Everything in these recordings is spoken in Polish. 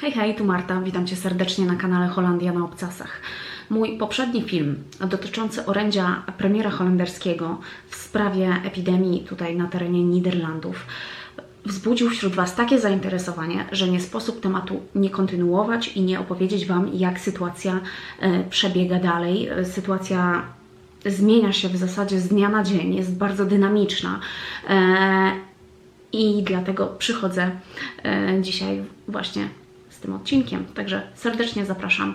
Hej, hej, tu Marta, witam Cię serdecznie na kanale Holandia na Obcasach. Mój poprzedni film dotyczący orędzia premiera holenderskiego w sprawie epidemii tutaj na terenie Niderlandów wzbudził wśród Was takie zainteresowanie, że nie sposób tematu nie kontynuować i nie opowiedzieć Wam, jak sytuacja e, przebiega dalej. E, Sytuacja zmienia się w zasadzie z dnia na dzień, jest bardzo dynamiczna. E, i dlatego przychodzę dzisiaj właśnie z tym odcinkiem. Także serdecznie zapraszam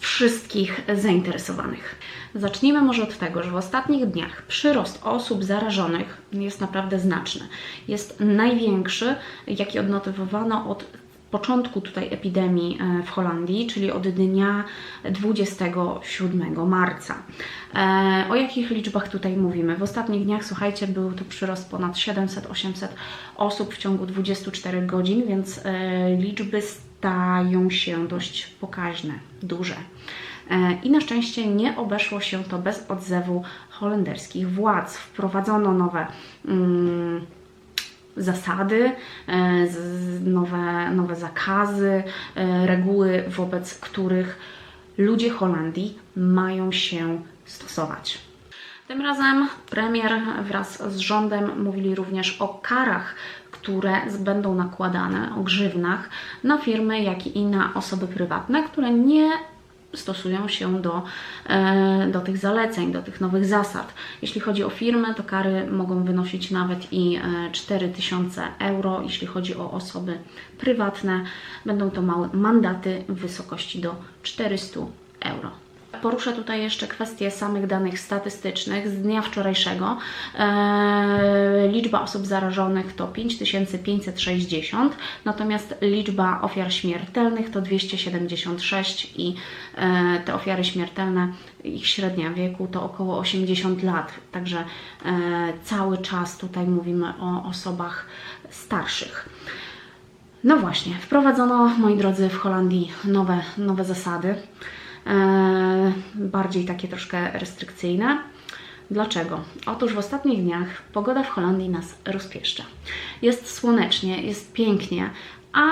wszystkich zainteresowanych. Zacznijmy może od tego, że w ostatnich dniach przyrost osób zarażonych jest naprawdę znaczny. Jest największy, jaki odnotowywano od początku tutaj epidemii e, w Holandii, czyli od dnia 27 marca. E, O jakich liczbach tutaj mówimy? W ostatnich dniach, słuchajcie, był to przyrost ponad 700-800 osób w ciągu 24 godzin, więc e, liczby stają się dość pokaźne, duże. E, I na szczęście nie obeszło się to bez odzewu holenderskich władz. Wprowadzono nowe. Mm, zasady, e, nowe, nowe zakazy, e, reguły, wobec których ludzie Holandii mają się stosować. Tym razem premier wraz z rządem mówili również o karach, które będą nakładane, o grzywnach na firmy, jak i na osoby prywatne, które nie stosują się do, e, do tych zaleceń, do tych nowych zasad. Jeśli chodzi o firmy, to kary mogą wynosić nawet i e, 4000 euro. Jeśli chodzi o osoby prywatne, będą to małe mandaty w wysokości do 400 euro. Poruszę tutaj jeszcze kwestię samych danych statystycznych z dnia wczorajszego. Eee, liczba osób zarażonych to 5560, natomiast liczba ofiar śmiertelnych to 276 i e, te ofiary śmiertelne, ich średnia wieku to około 80 lat. Także e, cały czas tutaj mówimy o osobach starszych. No właśnie, wprowadzono, moi drodzy, w Holandii nowe, nowe zasady, e, bardziej takie troszkę restrykcyjne. Dlaczego? Otóż w ostatnich dniach pogoda w Holandii nas rozpieszcza. Jest słonecznie, jest pięknie, a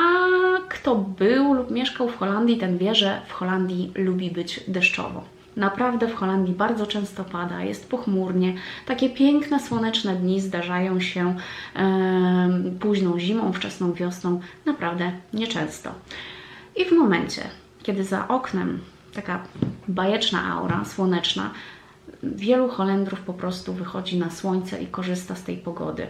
kto był lub mieszkał w Holandii, ten wie, że w Holandii lubi być deszczowo. Naprawdę w Holandii bardzo często pada, jest pochmurnie. Takie piękne, słoneczne dni zdarzają się em, późną zimą, wczesną wiosną, naprawdę nieczęsto. I w momencie, kiedy za oknem taka bajeczna aura słoneczna, wielu Holendrów po prostu wychodzi na słońce i korzysta z tej pogody.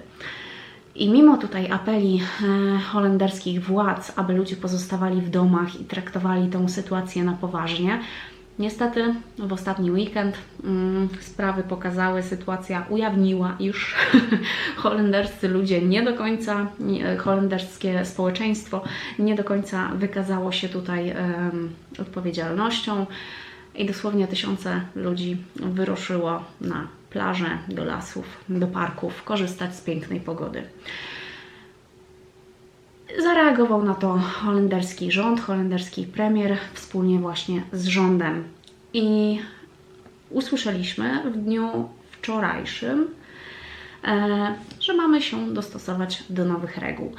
I mimo tutaj apeli e, holenderskich władz, aby ludzie pozostawali w domach i traktowali tę sytuację na poważnie, niestety w ostatni weekend mm, sprawy pokazały, sytuacja ujawniła, iż holenderscy ludzie nie do końca, nie, holenderskie społeczeństwo nie do końca wykazało się tutaj odpowiedzialnością i dosłownie tysiące ludzi wyruszyło na plaże, do lasów, do parków, korzystać z pięknej pogody. Zareagował na to holenderski rząd, holenderski premier wspólnie właśnie z rządem. I usłyszeliśmy w dniu wczorajszym, e, że mamy się dostosować do nowych reguł.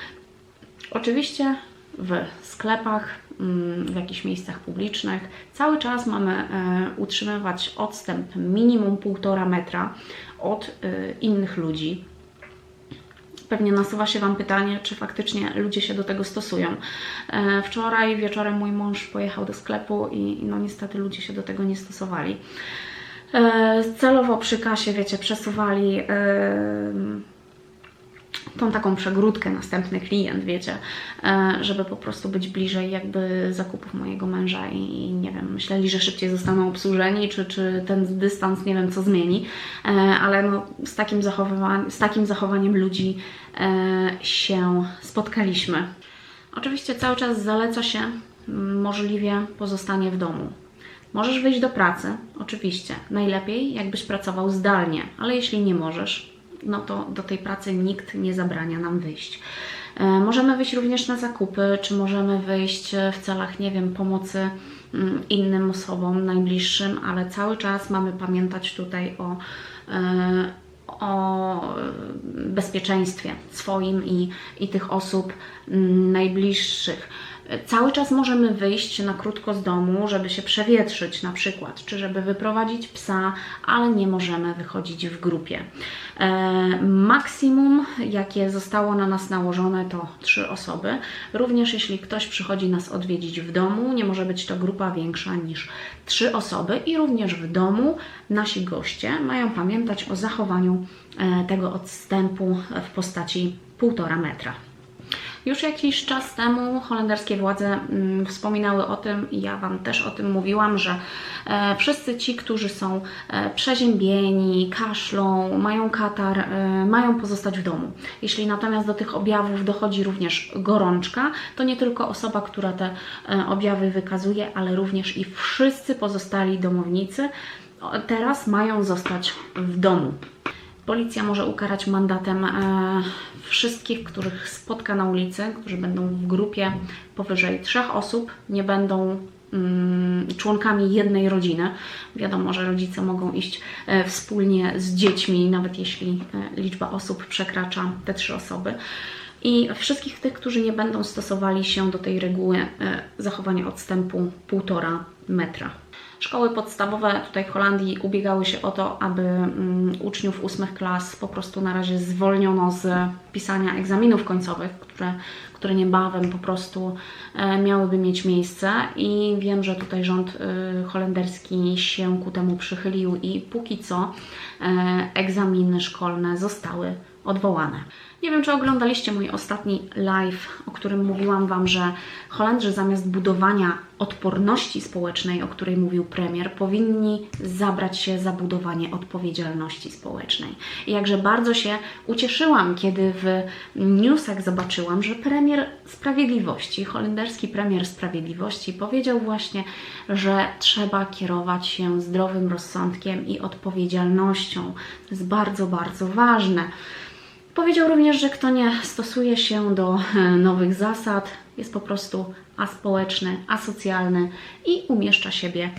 Oczywiście w sklepach, mm, w jakichś miejscach publicznych cały czas mamy e, utrzymywać odstęp minimum 1,5 metra od e, innych ludzi. Pewnie nasuwa się Wam pytanie, czy faktycznie ludzie się do tego stosują. E, Wczoraj wieczorem mój mąż pojechał do sklepu i no niestety ludzie się do tego nie stosowali. E, Celowo przy kasie, wiecie, przesuwali em, tą taką przegródkę następny klient, wiecie, e, żeby po prostu być bliżej jakby zakupów mojego męża i, nie wiem, myśleli, że szybciej zostaną obsłużeni, czy, czy ten dystans nie wiem co zmieni, e, ale no, z, takim z takim zachowaniem ludzi e, się spotkaliśmy. Oczywiście cały czas zaleca się możliwie pozostanie w domu. Możesz wyjść do pracy, oczywiście. Najlepiej, jakbyś pracował zdalnie, ale jeśli nie możesz, no to do tej pracy nikt nie zabrania nam wyjść. E, Możemy wyjść również na zakupy, czy możemy wyjść e, w celach, nie wiem, pomocy mm, innym osobom, najbliższym, ale cały czas mamy pamiętać tutaj o, e, o bezpieczeństwie swoim i, i tych osób mm, najbliższych. Cały czas możemy wyjść na krótko z domu, żeby się przewietrzyć na przykład, czy żeby wyprowadzić psa, ale nie możemy wychodzić w grupie. E, maksimum, jakie zostało na nas nałożone, to trzy osoby. Również jeśli ktoś przychodzi nas odwiedzić w domu, nie może być to grupa większa niż trzy osoby i również w domu nasi goście mają pamiętać o zachowaniu e, tego odstępu w postaci półtora metra. Już jakiś czas temu holenderskie władze mm, wspominały o tym, i ja Wam też o tym mówiłam, że e, wszyscy ci, którzy są e, przeziębieni, kaszlą, mają katar, e, mają pozostać w domu. Jeśli natomiast do tych objawów dochodzi również gorączka, to nie tylko osoba, która te objawy wykazuje, ale również i wszyscy pozostali domownicy teraz mają zostać w domu. Policja może ukarać mandatem e, wszystkich, których spotka na ulicy, którzy będą w grupie powyżej trzech osób, nie będą mm, członkami jednej rodziny. Wiadomo, że rodzice mogą iść e, wspólnie z dziećmi, nawet jeśli e, liczba osób przekracza te trzy osoby. I wszystkich tych, którzy nie będą stosowali się do tej reguły zachowania odstępu półtora metra. Szkoły podstawowe tutaj w Holandii ubiegały się o to, aby mm, uczniów ósmych klas po prostu na razie zwolniono z pisania egzaminów końcowych, które, które niebawem po prostu e, miałyby mieć miejsce i wiem, że tutaj rząd e, holenderski się ku temu przychylił i póki co e, egzaminy szkolne zostały odwołane. Nie wiem, czy oglądaliście mój ostatni live, o którym mówiłam Wam, że Holendrzy zamiast budowania odporności społecznej, o której mówił premier, powinni zabrać się za budowanie odpowiedzialności społecznej. I jakże bardzo się ucieszyłam, kiedy w newsach zobaczyłam, że premier sprawiedliwości, holenderski premier sprawiedliwości powiedział właśnie, że trzeba kierować się zdrowym rozsądkiem i odpowiedzialnością. To jest bardzo, bardzo ważne. Powiedział również, że kto nie stosuje się do e, nowych zasad, jest po prostu aspołeczny, asocjalny i umieszcza siebie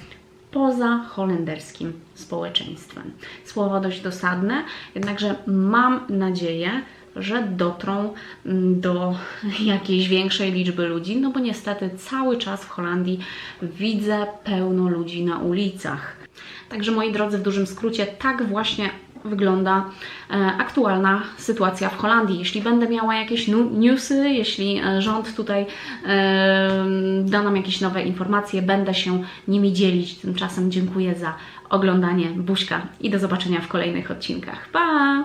poza holenderskim społeczeństwem. Słowa dość dosadne, jednakże mam nadzieję, że dotrą mm, do jakiejś większej liczby ludzi, no bo niestety cały czas w Holandii widzę pełno ludzi na ulicach. Także moi drodzy, w dużym skrócie, tak właśnie wygląda e, aktualna sytuacja w Holandii. Jeśli będę miała jakieś newsy, jeśli e, rząd tutaj e, da nam jakieś nowe informacje, będę się nimi dzielić. Tymczasem dziękuję za oglądanie. Buźka i do zobaczenia w kolejnych odcinkach. Pa!